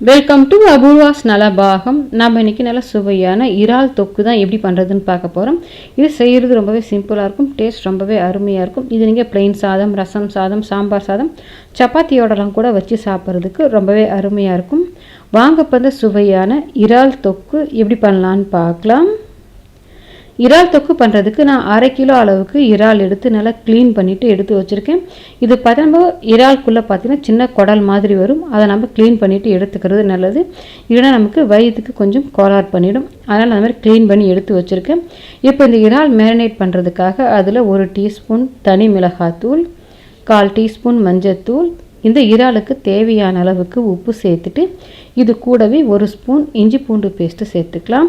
Welcome to Apoorva's Nalabagam நம்ம இன்றைக்கி நல்ல சுவையான இறால் தொக்கு தான் எப்படி பண்ணுறதுன்னு பார்க்க போகிறோம் இது செய்கிறது ரொம்பவே சிம்பிளாக இருக்கும் டேஸ்ட் ரொம்பவே அருமையாக இருக்கும். இது நீங்கள் பிளெயின் சாதம் ரசம் சாதம் சாம்பார் சாதம் சப்பாத்தியோடலாம் கூட வச்சு சாப்பிட்றதுக்கு ரொம்பவே அருமையாக இருக்கும். வாங்க இப்போ சுவையான இறால் தொக்கு எப்படி பண்ணலான்னு பார்க்கலாம். இறால் தொக்கு பண்ணுறதுக்கு நான் அரை கிலோ அளவுக்கு இறால் எடுத்து நல்லா க்ளீன் பண்ணிவிட்டு எடுத்து வச்சுருக்கேன். இது பார்த்தா இறால்குள்ளே பார்த்தீங்கன்னா சின்ன குடல் மாதிரி வரும். அதை நம்ம க்ளீன் பண்ணிவிட்டு எடுத்துக்கிறது நல்லது. இல்லைனா நமக்கு வயிற்றுக்கு கொஞ்சம் கோளாறு பண்ணிடும். அதனால் அந்த மாதிரி க்ளீன் பண்ணி எடுத்து வச்சுருக்கேன். இப்போ இந்த இறால் மேரினேட் பண்ணுறதுக்காக அதில் ஒரு டீஸ்பூன் தனி மிளகாத்தூள் கால் டீஸ்பூன் மஞ்சத்தூள் இந்த இறாலுக்கு தேவையான அளவுக்கு உப்பு சேர்த்துட்டு இது கூடவே ஒரு ஸ்பூன் இஞ்சி பூண்டு பேஸ்ட்டு சேர்த்துக்கலாம்.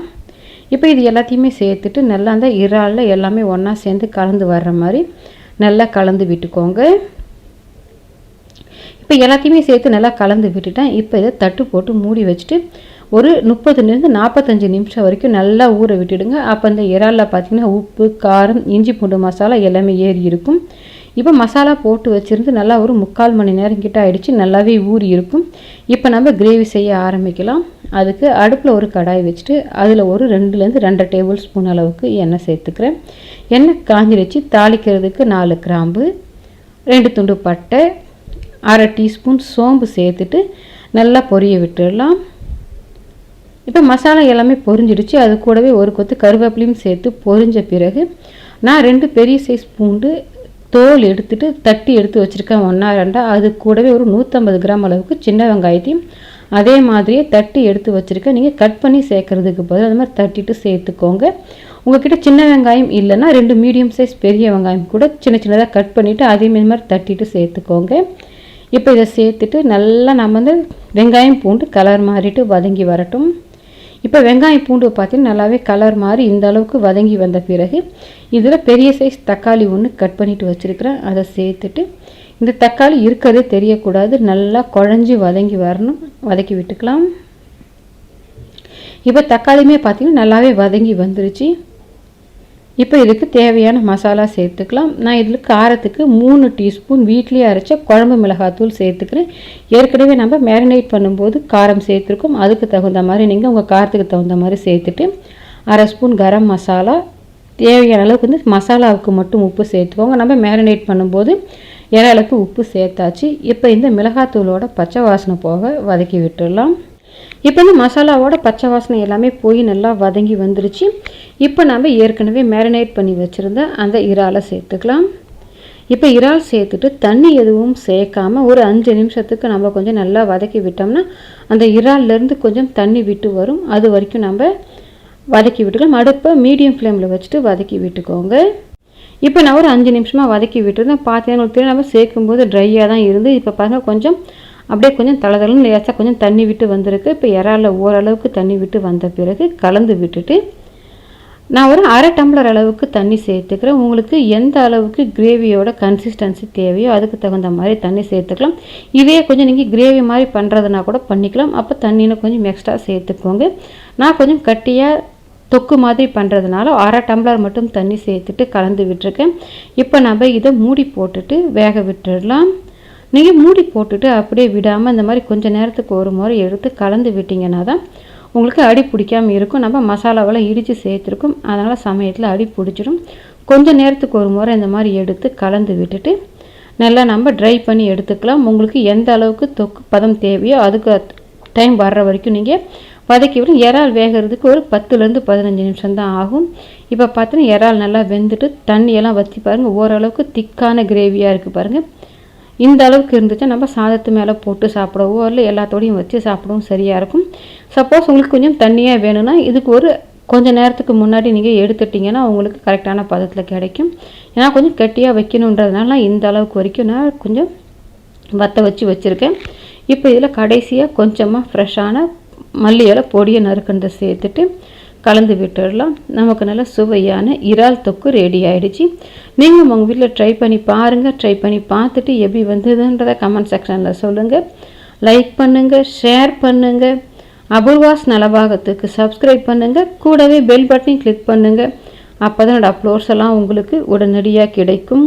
இப்போ இது எல்லாத்தையுமே சேர்த்துட்டு நல்லா அந்த இறாலில் எல்லாமே ஒன்றா சேர்ந்து கலந்து வர்ற மாதிரி நல்லா கலந்து விட்டுக்கோங்க. இப்போ எல்லாத்தையுமே சேர்த்து நல்லா கலந்து விட்டுட்டேன் இப்போ இதை தட்டு போட்டு மூடி வச்சுட்டு ஒரு முப்பதுலேருந்து நாற்பத்தஞ்சு நிமிஷம் வரைக்கும் நல்லா ஊற விட்டுடுங்க. அப்போ அந்த இறாலில் பார்த்திங்கன்னா உப்பு காரம் இஞ்சி பூண்டு மசாலா எல்லாமே ஏறி இருக்கும். இப்போ மசாலா போட்டு வச்சுருந்து நல்லா ஒரு முக்கால் மணி நேரம் கிட்ட ஆகிடுச்சு நல்லாவே ஊறி இருக்கும். இப்போ நம்ம கிரேவி செய்ய ஆரம்பிக்கலாம். அதுக்கு அடுப்பில் ஒரு கடாய் வச்சுட்டு அதில் ஒரு ரெண்டுலேருந்து ரெண்டரை டேபிள் ஸ்பூன் அளவுக்கு எண்ணெய் சேர்த்துக்கிறேன். எண்ணெய் காஞ்சிருச்சு. தாளிக்கிறதுக்கு நாலு கிராம்பு ரெண்டு துண்டு பட்டை அரை டீஸ்பூன் சோம்பு சேர்த்துட்டு நல்லா பொரிய விட்டுடலாம். இப்போ மசாலா எல்லாமே பொரிஞ்சிடுச்சு. அது கூடவே ஒரு கொத்து கருவேப்பிலையும் சேர்த்து பொரிஞ்ச பிறகு நான் ரெண்டு பெரிய சைஸ் பூண்டு தோல் எடுத்துட்டு தட்டி எடுத்து வச்சுருக்கேன். ஒன்றா ரெண்டா. அது கூடவே ஒரு நூற்றம்பது கிராம் அளவுக்கு சின்ன வெங்காயத்தையும் அதே மாதிரியே தட்டி எடுத்து வச்சுருக்கேன் நீங்கள் கட் பண்ணி சேர்க்குறதுக்கு பதில் அது மாதிரி தட்டிட்டு சேர்த்துக்கோங்க. உங்ககிட்ட சின்ன வெங்காயம் இல்லைன்னா ரெண்டு மீடியம் சைஸ் பெரிய வெங்காயம் கூட சின்ன சின்னதாக கட் பண்ணிவிட்டு அதே மாதிரி தட்டிட்டு சேர்த்துக்கோங்க. இப்போ இதை சேர்த்துட்டு நல்லா நம்ம வந்து வெங்காயம் பூண்டு கலர் மாறிட்டு வதங்கி வரட்டும். இப்போ வெங்காயம் பூண்டு பார்த்தீங்கன்னா நல்லாவே கலர் மாறி இந்த அளவுக்கு வதங்கி வந்த பிறகு இதில் பெரிய சைஸ் தக்காளி ஒன்று கட் பண்ணிவிட்டு வச்சுருக்கிறேன். அதை சேர்த்துட்டு இந்த தக்காளி இருக்கிறதே தெரியக்கூடாது. நல்லா குழஞ்சி வதங்கி வரணும். வதக்கி விட்டுக்கலாம். இப்போ தக்காளியுமே பார்த்திங்கன்னா நல்லாவே வதங்கி வந்துருச்சு. இப்போ இதுக்கு தேவையான மசாலா சேர்த்துக்கலாம். நான் இதில் காரத்துக்கு மூணு டீஸ்பூன் வீட்லேயே அரைச்ச குழம்பு மிளகாத்தூள் சேர்த்துக்கிறேன். ஏற்கனவே நம்ம மேரினேட் பண்ணும்போது காரம் சேர்த்துருக்கோம். அதுக்கு தகுந்த மாதிரி நீங்கள் உங்கள் காரத்துக்கு தகுந்த மாதிரி சேர்த்துட்டு அரை ஸ்பூன் கரம் மசாலா. தேவையான அளவுக்கு வந்து மசாலாவுக்கு மட்டும் உப்பு சேர்த்துக்கோங்க. நம்ம மேரினேட் பண்ணும்போது இறாலுக்கு உப்பு சேர்த்தாச்சு. இப்போ இந்த மிளகாத்தூளோட பச்சை வாசனை போக வதக்கி விட்டுடலாம். இப்போ இந்த மசாலாவோட பச்சை வாசனை எல்லாமே போய் நல்லா வதங்கி வந்துருச்சு. இப்போ நம்ம ஏற்கனவே மேரினேட் பண்ணி வச்சுருந்த அந்த இறாலை சேர்த்துக்கலாம். இப்போ இறால் சேர்த்துட்டு தண்ணி எதுவும் சேர்க்காம ஒரு அஞ்சு நிமிஷத்துக்கு நம்ம கொஞ்சம் நல்லா வதக்கி விட்டோம்னா அந்த இறால்லேருந்து கொஞ்சம் தண்ணி விட்டு வரும். அது வரைக்கும் நம்ம வதக்கி விட்டுக்கலாம். அடுப்பை மீடியம் ஃப்ளேமில் வச்சுட்டு வதக்கி விட்டுக்கோங்க. இப்போ நான் ஒரு அஞ்சு நிமிஷமாக வதக்கி விட்டுருந்தேன். பார்த்தீங்கன்னா உங்களுக்கு தெரியும் நம்ம சேர்க்கும்போது ட்ரையாக தான் இருந்து இப்போ பாருங்கள் கொஞ்சம் அப்படியே கொஞ்சம் தளதளன்னு லேசாக கொஞ்சம் தண்ணி விட்டு வந்திருக்கு. இப்போ இறால ஓரளவுக்கு தண்ணி விட்டு வந்த பிறகு கலந்து விட்டுட்டு நான் ஒரு அரை டம்ளர் அளவுக்கு தண்ணி சேர்த்துக்கிறேன். உங்களுக்கு எந்த அளவுக்கு கிரேவியோட கன்சிஸ்டன்சி தேவையோ அதுக்கு தகுந்த மாதிரி தண்ணி சேர்த்துக்கலாம். இதே கொஞ்சம் நீங்கள் கிரேவி மாதிரி பண்ணுறதுனா கூட பண்ணிக்கலாம். அப்போ தண்ணியில் கொஞ்சம் எக்ஸ்ட்ரா சேர்த்துக்கோங்க. நான் கொஞ்சம் கட்டியாக தொக்கு மாதிரி பண்ணுறதுனால அரை டம்ளர் மட்டும் தண்ணி சேர்த்துட்டு கலந்து விட்டுருக்கேன். இப்போ நம்ம இதை மூடி போட்டுட்டு வேக விட்டுடலாம். நீங்கள் மூடி போட்டுட்டு அப்படியே விடாமல் இந்த மாதிரி கொஞ்சம் நேரத்துக்கு ஒரு முறை எடுத்து கலந்து விட்டிங்கன்னா தான் உங்களுக்கு அடி பிடிக்காமல் இருக்கும். நம்ம மசாலாவெல்லாம் இடித்து சேர்த்துருக்கோம். அதனால் சமயத்தில் அடி பிடிச்சிடும். கொஞ்சம் நேரத்துக்கு ஒரு முறை இந்த மாதிரி எடுத்து கலந்து விட்டுட்டு நல்லா நம்ம ட்ரை பண்ணி எடுத்துக்கலாம். உங்களுக்கு எந்த அளவுக்கு தொக்கு பதம் தேவையோ அதுக்கு டைம் வர்ற வரைக்கும் நீங்கள் வதக்கி விட்டு இறால் வேகிறதுக்கு ஒரு பத்துலேருந்து பதினஞ்சு நிமிஷம் தான் ஆகும். இப்போ பார்த்தீங்கன்னா இறால் நல்லா வெந்துட்டு தண்ணியெல்லாம் வற்றி பாருங்கள் ஓரளவுக்கு திக்கான கிரேவியாக இருக்குது பாருங்கள் இந்த அளவுக்கு இருந்துச்சுன்னா நம்ம சாதத்து மேலே போட்டு சாப்பிடவோ இல்லை எல்லாத்தோடையும் வச்சு சாப்பிடவும் சரியாக இருக்கும். சப்போஸ் உங்களுக்கு கொஞ்சம் தண்ணியாக வேணும்னா இதுக்கு ஒரு கொஞ்சம் நேரத்துக்கு முன்னாடி நீங்கள் எடுத்துட்டிங்கன்னா உங்களுக்கு கரெக்டான பதத்தில் கிடைக்கும். ஏன்னா கொஞ்சம் கெட்டியாக வைக்கணுன்றதுனால இந்த அளவுக்கு வரைக்கும் நான் கொஞ்சம் வற்ற வச்சு வச்சுருக்கேன். இப்போ இதில் கடைசியாக கொஞ்சமாக ஃப்ரெஷ்ஷான மல்லி இலை பொடியை நறுக்கண்டை சேர்த்துட்டு கலந்து விட்டுடலாம். நமக்கு நல்ல சுவையான இறால் தொக்கு ரெடி ஆகிடுச்சு நீங்கள் உங்கள் வீட்டில் ட்ரை பண்ணி பாருங்கள் ட்ரை பண்ணி பார்த்துட்டு எப்படி வந்ததுன்றதை கமெண்ட் செக்ஷனில் சொல்லுங்கள் லைக் பண்ணுங்கள் ஷேர் பண்ணுங்கள் அபூர்வாஸ் நலபாகத்துக்கு சப்ஸ்கிரைப் பண்ணுங்கள் கூடவே பெல் பட்டனையும் கிளிக் பண்ணுங்கள் அப்போ தான் என்னோடய அப்லோட்ஸ் எல்லாம் உங்களுக்கு உடனடியாக கிடைக்கும்.